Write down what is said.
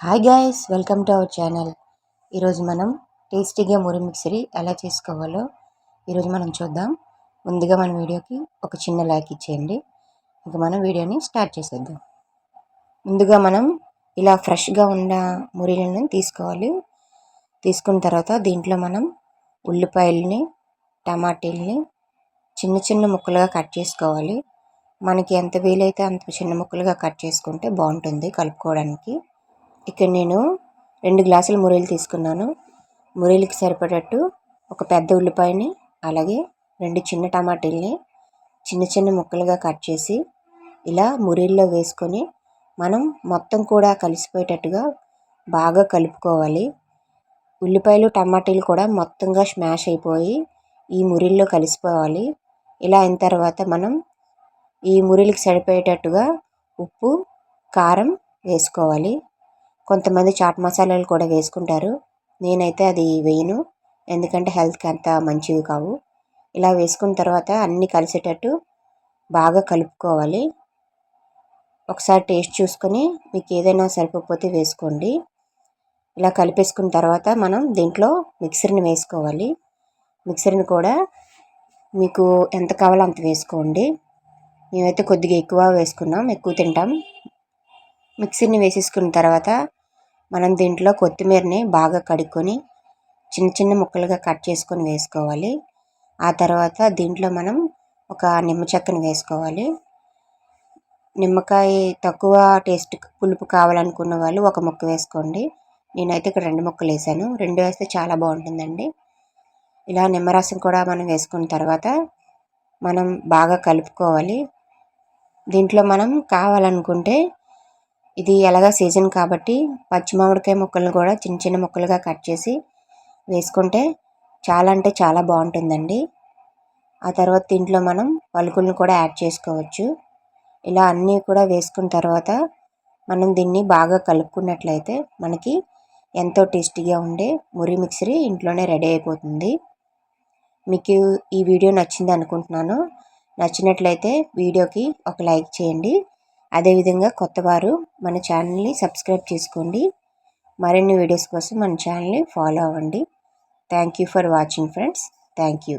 Hi guys welcome to our channel ఈరోజు మనం టేస్టీగా మురి మిక్సరీ ఎలా చేసుకోవాలో ఈరోజు మనం చూద్దాం. ముందుగా మన వీడియోకి ఒక చిన్న లైక్ ఇచ్చేయండి. ఇంకా మనం వీడియోని స్టార్ట్ చేసేద్దాం. ముందుగా మనం ఇలా ఫ్రెష్గా ఉన్న మురిలను తీసుకోవాలి. తీసుకున్న తర్వాత దీంట్లో మనం ఉల్లిపాయలని టమాటీలని చిన్న చిన్న ముక్కలుగా కట్ చేసుకోవాలి. మనకి ఎంత వీలైతే అంత చిన్న ముక్కలుగా కట్ చేసుకుంటే బాగుంటుంది కలుపుకోవడానికి. ఇక్కడ నేను రెండు గ్లాసుల మురీలు తీసుకున్నాను. మురీలకి సరిపడట్టు ఒక పెద్ద ఉల్లిపాయని అలాగే రెండు చిన్న టమాటీల్ని చిన్న చిన్న ముక్కలుగా కట్ చేసి ఇలా మురీల్లో వేసుకొని మనం మొత్తం కూడా కలిసిపోయేటట్టుగా బాగా కలుపుకోవాలి. ఉల్లిపాయలు టమాటీలు కూడా మొత్తంగా స్మాష్ అయిపోయి ఈ మురిల్లో కలిసిపోవాలి. ఇలా అయిన తర్వాత మనం ఈ మురిలకు సరిపోయేటట్టుగా ఉప్పు కారం వేసుకోవాలి. కొంతమంది చాట్ మసాలాలు కూడా వేసుకుంటారు. నేనైతే అది వేయను. ఎందుకంటే హెల్త్కి అంత మంచివి కావు. ఇలా వేసుకున్న తర్వాత అన్నీ కలిసేటట్టు బాగా కలుపుకోవాలి. ఒకసారి టేస్ట్ చూసుకొని మీకు ఏదైనా సరిపోతే వేసుకోండి. ఇలా కలిపేసుకున్న తర్వాత మనం దీంట్లో మిక్సర్ని వేసుకోవాలి. మిక్సర్ని కూడా మీకు ఎంత కావాలో అంత వేసుకోండి. మేమైతే కొద్దిగా ఎక్కువ వేసుకున్నాం. ఎక్కువ తింటాం. మిక్సీని వేసేసుకున్న తర్వాత మనం దీంట్లో కొత్తిమీరని బాగా కడుక్కొని చిన్న చిన్న ముక్కలుగా కట్ చేసుకొని వేసుకోవాలి. ఆ తర్వాత దీంట్లో మనం ఒక నిమ్మ చెక్కను వేసుకోవాలి. నిమ్మకాయ తక్కువ టేస్ట్ పులుపు కావాలనుకున్న వాళ్ళు ఒక ముక్క వేసుకోండి. నేనైతే ఇక్కడ రెండు ముక్కలు వేసాను. రెండు వేస్తే చాలా బాగుంటుందండి. ఇలా నిమ్మరసం కూడా మనం వేసుకున్న తర్వాత మనం బాగా కలుపుకోవాలి. దీంట్లో మనం కావాలనుకుంటే ఇది ఎలాగా సీజన్ కాబట్టి పచ్చి మామిడికాయ ముక్కలను కూడా చిన్న చిన్న ముక్కలుగా కట్ చేసి వేసుకుంటే చాలా అంటే చాలా బాగుంటుందండి. ఆ తర్వాత దీంట్లో మనం పలుకులను కూడా యాడ్ చేసుకోవచ్చు. ఇలా అన్నీ కూడా వేసుకున్న తర్వాత మనం దీన్ని బాగా కలుపుకున్నట్లయితే మనకి ఎంతో టేస్టీగా ఉండే మురి మిక్సరీ ఇంట్లోనే రెడీ అయిపోతుంది. మీకు ఈ వీడియో నచ్చింది అనుకుంటున్నాను. నచ్చినట్లయితే వీడియోకి ఒక లైక్ చేయండి. అదేవిధంగా కొత్తవారు మన ఛానల్ని సబ్స్క్రైబ్ చేసుకోండి. మరిన్ని వీడియోస్ కోసం మన ఛానల్ని ఫాలో అవ్వండి. Thank you for watching friends thank you